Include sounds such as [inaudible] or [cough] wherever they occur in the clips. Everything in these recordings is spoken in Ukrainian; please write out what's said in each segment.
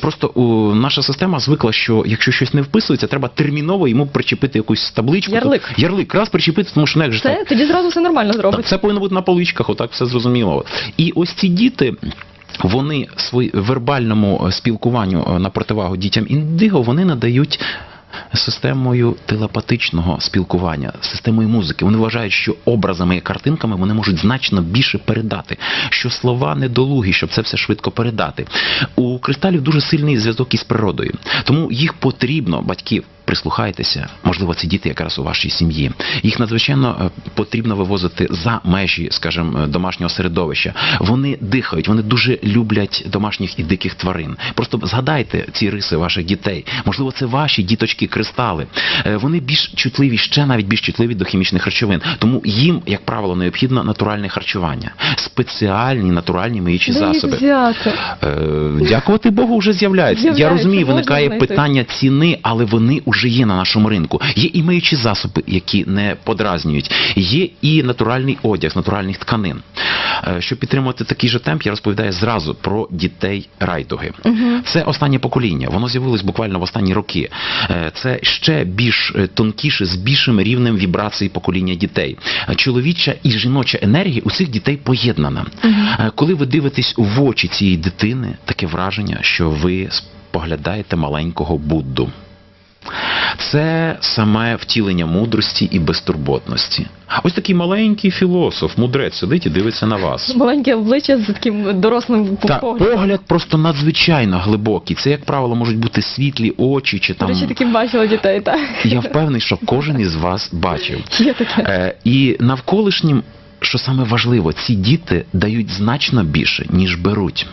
Просто у, наша система звикла, що якщо щось не вписується, треба терміново йому причепити якусь табличку. Ярлик. Тут, ярлик, раз причепити, тому що не як же так? Тоді зразу все нормально зробить. Це повинно бути на поличках, отак все зрозуміло. І ось ці діти. Вони свої вербальному спілкуванню е, на противагу дітям індиго вони надають системою телепатичного спілкування, системою музики. Вони вважають, що образами і картинками вони можуть значно більше передати, що слова недолугі, щоб це все швидко передати. У кристалів дуже сильний зв'язок із природою, тому їх потрібно, батьків. Прислухайтеся, можливо, це діти якраз у вашій сім'ї. Їх надзвичайно е, потрібно вивозити за межі, скажімо, домашнього середовища. Вони дихають, вони дуже люблять домашніх і диких тварин. Просто згадайте ці риси ваших дітей. Можливо, це ваші діточки кристали. Е, Вони більш чутливі, ще навіть більш чутливі до хімічних речовин. Тому їм, як правило, необхідно натуральне харчування, спеціальні натуральні миючі засоби. взяти? Е, Дякувати Богу, вже з'являється. Я розумію, виникає питання ціни, але вони вже є на нашому ринку. Є і миючі засоби, які не подразнюють. Є і натуральний одяг з натуральних тканин. Е, Щоб підтримувати такий же темп, я розповідаю зразу про дітей райдуги. Мгм. Це останнє покоління. Воно з'явилось буквально в останні роки. Е, Це ще більш е, тонкіше, з більшим рівнем вібрації покоління дітей. Чоловіча і жіноча енергія у цих дітей поєднана. Е, Коли ви дивитесь в очі цієї дитини, таке враження, що ви споглядаєте маленького Будду. Це саме втілення мудрості і безтурботності. Ось такий маленький філософ, мудрець сидить і дивиться на вас. Маленьке обличчя з таким дорослим Так, поглядом. погляд просто надзвичайно глибокий. Це, як правило, можуть бути світлі очі чи там. речі, таким бачила дітей, так. Я впевнений, що кожен із вас бачив. Є таке. Е, і навколишнім. Що саме важливо, ці діти дають значно більше, ніж беруть.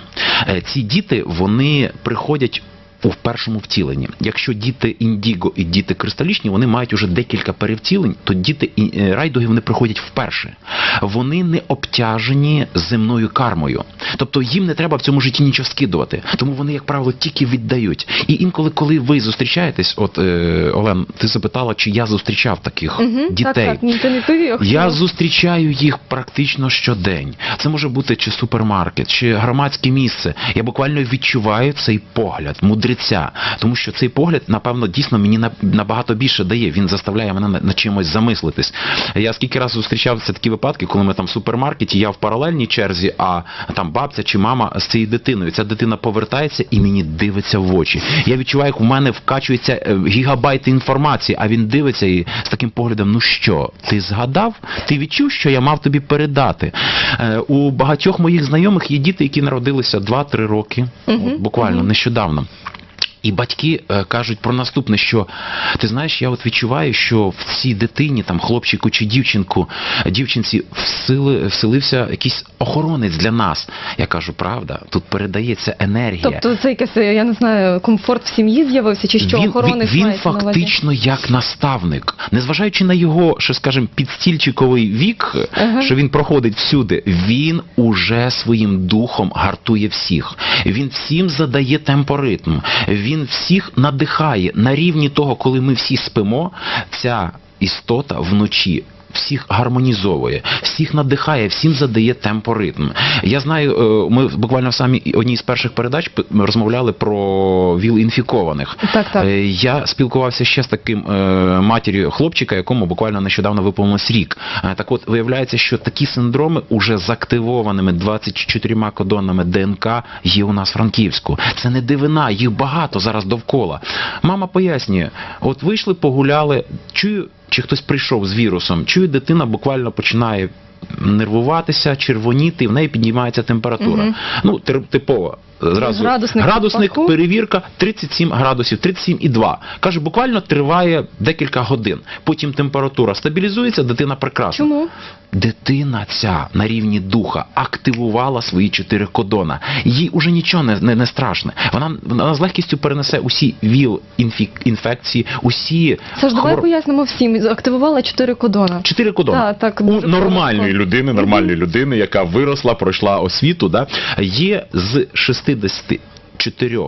Е, Ці діти вони приходять у першому втіленні. Якщо діти індіго і діти кристалічні, вони мають уже декілька перевтілень, то діти е, райдуги вони приходять вперше. Вони не обтяжені земною кармою. Тобто їм не треба в цьому житті нічого скидувати. Тому вони, як правило, тільки віддають. І інколи, коли ви зустрічаєтесь, от е, Олен, ти запитала, чи я зустрічав таких Мгм, дітей. Так, так, ні, ти не повів. Я зустрічаю їх практично щодень. Це може бути чи супермаркет, чи громадське місце. Я буквально відчуваю цей погляд мудреця, тому що цей погляд, напевно, дійсно мені набагато більше дає. Він заставляє мене на, чимось замислитись. Я скільки разів зустрічався такі випадки, коли ми там в супермаркеті, я в паралельній черзі, а там бабця чи мама з цією дитиною. Ця дитина повертається і мені дивиться в очі. Я відчуваю, як в мене вкачується е, гігабайти інформації, а він дивиться і з таким поглядом: ну що, ти згадав? Ти відчув, що я мав тобі передати? Е, у багатьох моїх знайомих є діти, які народилися 2-3 роки, от, буквально мгм. нещодавно. І батьки е, кажуть про наступне, що ти знаєш, я от відчуваю, що в цій дитині, там хлопчику чи дівчинку, дівчинці всили, вселився якийсь охоронець для нас. Я кажу, правда, тут передається енергія. Тобто це якийсь, я не знаю, комфорт в сім'ї з'явився, чи що він, охоронець він, він мається на фактично як наставник, незважаючи на його, що скажімо, підстільчиковий вік, Ага. що він проходить всюди, він уже своїм духом гартує всіх. Він всім задає темпоритм. Він всіх надихає на рівні того, коли ми всі спимо. Ця істота вночі. Всіх гармонізовує, всіх надихає, всім задає темпоритм. Я знаю, е, ми буквально в самій одній з перших передач розмовляли про віл інфікованих. Так, так. Е, Я спілкувався ще з таким е, матір'ю хлопчика, якому буквально нещодавно виповнилось рік. Так от виявляється, що такі синдроми уже з активованими 24 кодонами ДНК є у нас в Франківську. Це не дивина, їх багато зараз довкола. Мама пояснює: от вийшли, погуляли, чую, чи хтось прийшов з вірусом, чи дитина буквально починає. Нервуватися, червоніти, в неї піднімається температура. Мгм. Ну, типово. Зразу Градусник градусник перевірка 37 градусів, 37,2. Каже, буквально триває декілька годин. Потім температура стабілізується, дитина прекрасна. Чому? Дитина ця на рівні духа активувала свої чотири кодона. Їй уже нічого не, не, не страшне. Вона, вона з легкістю перенесе усі віл інфекції, усі Саш, давай пояснимо всім. Активувала чотири кодона. Чотири кодони. Так, так, У дуже нормальної людини, нормальної людини, яка виросла, пройшла освіту, да, є з 64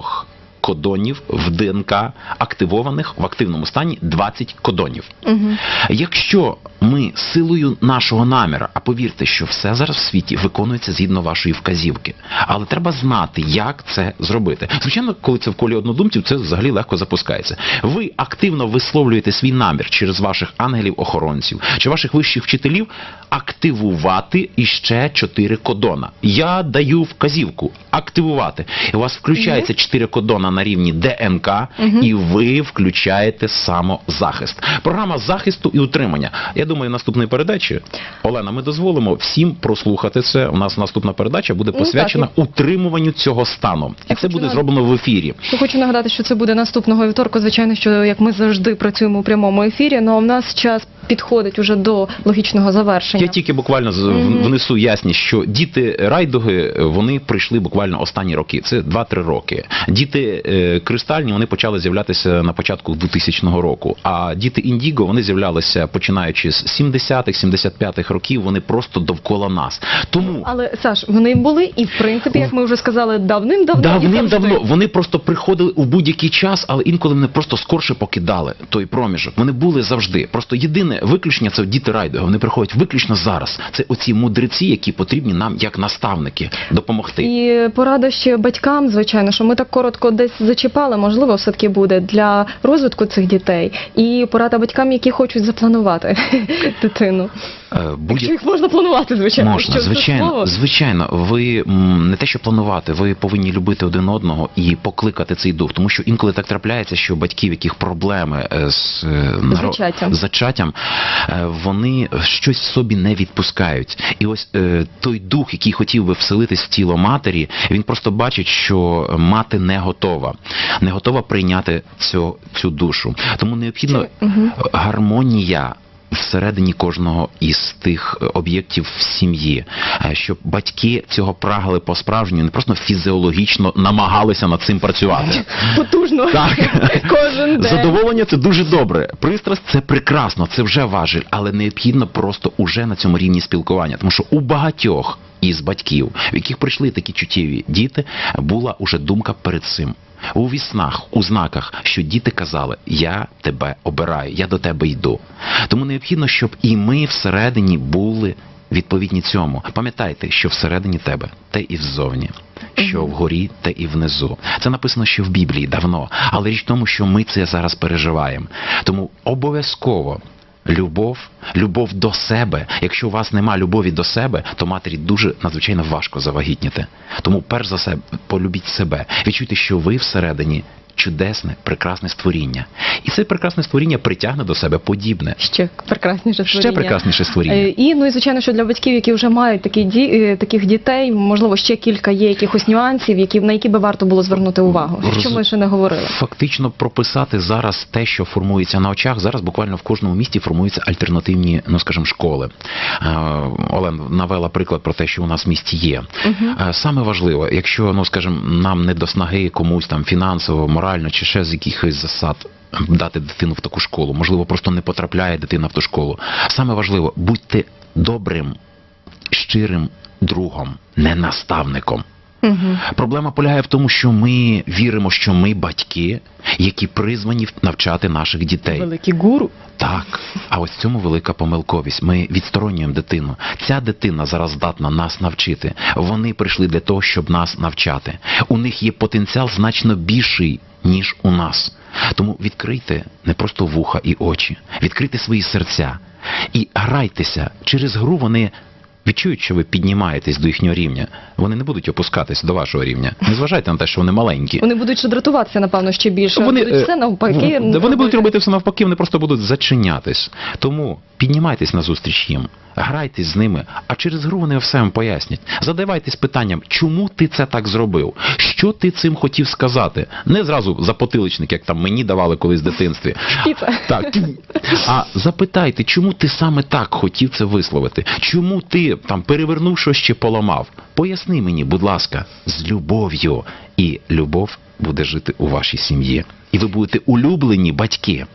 кодонів в ДНК активованих в активному стані 20 кодонів. Угу. Якщо ми силою нашого наміра, а повірте, що все зараз в світі виконується згідно вашої вказівки. Але треба знати, як це зробити. Звичайно, коли це в колі однодумців, це взагалі легко запускається. Ви активно висловлюєте свій намір через ваших ангелів-охоронців чи ваших вищих вчителів активувати іще чотири кодона. Я даю вказівку активувати. І у вас включається чотири кодона на рівні ДНК, і ви включаєте самозахист. Програма захисту і утримання. Я думаю, наступної передачі, Олена, ми дозволимо всім прослухати це. У нас наступна передача буде Ну, посвячена так, утримуванню цього стану. І це буде нагад- зроблено в ефірі. Я хочу нагадати, що це буде наступного вівторку. Звичайно, що як ми завжди працюємо у прямому ефірі, але у нас час підходить уже до логічного завершення. Я тільки буквально внесу ясність, що діти райдуги вони прийшли буквально останні роки. Це 2-3 роки. Діти е, кристальні вони почали з'являтися на початку 2000 року. А діти індіго вони з'являлися починаючи з 70-х, 75-х років. Вони просто довкола нас. Тому Але Саш, вони були і в принципі, як ми вже сказали, давним-давно давним-давно вони просто приходили у будь-який час, але інколи вони просто скорше покидали той проміжок. Вони були завжди. Просто єдине виключення це діти райдуга. Вони приходять виключно зараз. Це оці мудреці, які потрібні нам як наставники допомогти. І порада ще батькам, звичайно, що ми так коротко десь зачіпали, можливо, все таки буде для розвитку цих дітей. І порада батькам, які хочуть запланувати [laughs] дитину. Е, Якщо їх можна планувати, звичайно. Можна, звичайно, звичайно. Ви не те, що планувати, ви повинні любити один одного і покликати цей дух. Тому що інколи так трапляється, що батьків, яких проблеми е, з е, наро- Зачаттям. зачаттям, вони щось в собі не відпускають. І ось той дух, який хотів би вселитись в тіло матері, він просто бачить, що мати не готова, не готова прийняти цю, цю душу. Тому необхідно Мгм. гармонія. Всередині кожного із тих е, об'єктів в сім'ї, Е, щоб батьки цього прагали по-справжньому, не просто фізіологічно намагалися над цим працювати. [laughs] Потужно. Так. [laughs] Кожен день. Задоволення це дуже добре. Пристрасть це прекрасно, це вже важель, але необхідно просто уже на цьому рівні спілкування. Тому що у багатьох із батьків, в яких прийшли такі чуттєві діти, була уже думка перед цим. У віснах, у знаках, що діти казали: Я тебе обираю, я до тебе йду. Тому необхідно, щоб і ми всередині були відповідні цьому. Пам'ятайте, що всередині тебе те і взовні, що вгорі, те і внизу. Це написано ще в Біблії давно, але річ в тому, що ми це зараз переживаємо. Тому обов'язково. Любов, любов до себе. Якщо у вас нема любові до себе, то матері дуже надзвичайно важко завагітніти. Тому, перш за все, полюбіть себе. Відчуйте, що ви всередині чудесне, прекрасне створіння. І це прекрасне створіння притягне до себе подібне. Ще прекрасніше Ще створіння. прекрасніше створіння. Е, І ну і звичайно, що для батьків, які вже мають такі ді, е, таких дітей, можливо, ще кілька є якихось нюансів, які на які би варто було звернути увагу. Роз- Що ми ще не говорили. Фактично прописати зараз те, що формується на очах. Зараз буквально в кожному місті формуються альтернативні, ну скажімо, школи. Е, Олен навела приклад про те, що у нас в місті є. Е, Саме важливо, якщо ну скажімо, нам не до снаги комусь там фінансово, морально чи ще з якихось засад. Дати дитину в таку школу, можливо, просто не потрапляє дитина в ту школу. Саме важливо, будьте добрим, щирим другом, не наставником. Мгм. Проблема полягає в тому, що ми віримо, що ми батьки, які призвані навчати наших дітей. Великі гуру. Так, а ось в цьому велика помилковість. Ми відсторонюємо дитину. Ця дитина зараз здатна нас навчити. Вони прийшли для того, щоб нас навчати. У них є потенціал значно більший, ніж у нас. Тому відкрийте не просто вуха і очі, відкрийте свої серця і грайтеся. Через гру вони. Відчують, що ви піднімаєтесь до їхнього рівня, вони не будуть опускатись до вашого рівня. Не зважайте на те, що вони маленькі. Вони будуть ще дратуватися, напевно, ще більше. Вони, будуть е, все навпаки. Вони будуть робити все навпаки, вони просто будуть зачинятись. Тому піднімайтесь на зустріч їм, грайтесь з ними, а через гру вони все вам пояснять. Задавайтесь питанням, чому ти це так зробив? Що ти цим хотів сказати? Не зразу за потиличник, як там мені давали колись в дитинстві. Так. А запитайте, чому ти саме так хотів це висловити? Чому ти там перевернув щось чи поламав? Поясни мені, будь ласка, з любов'ю. І любов буде жити у вашій сім'ї. І ви будете улюблені батьки.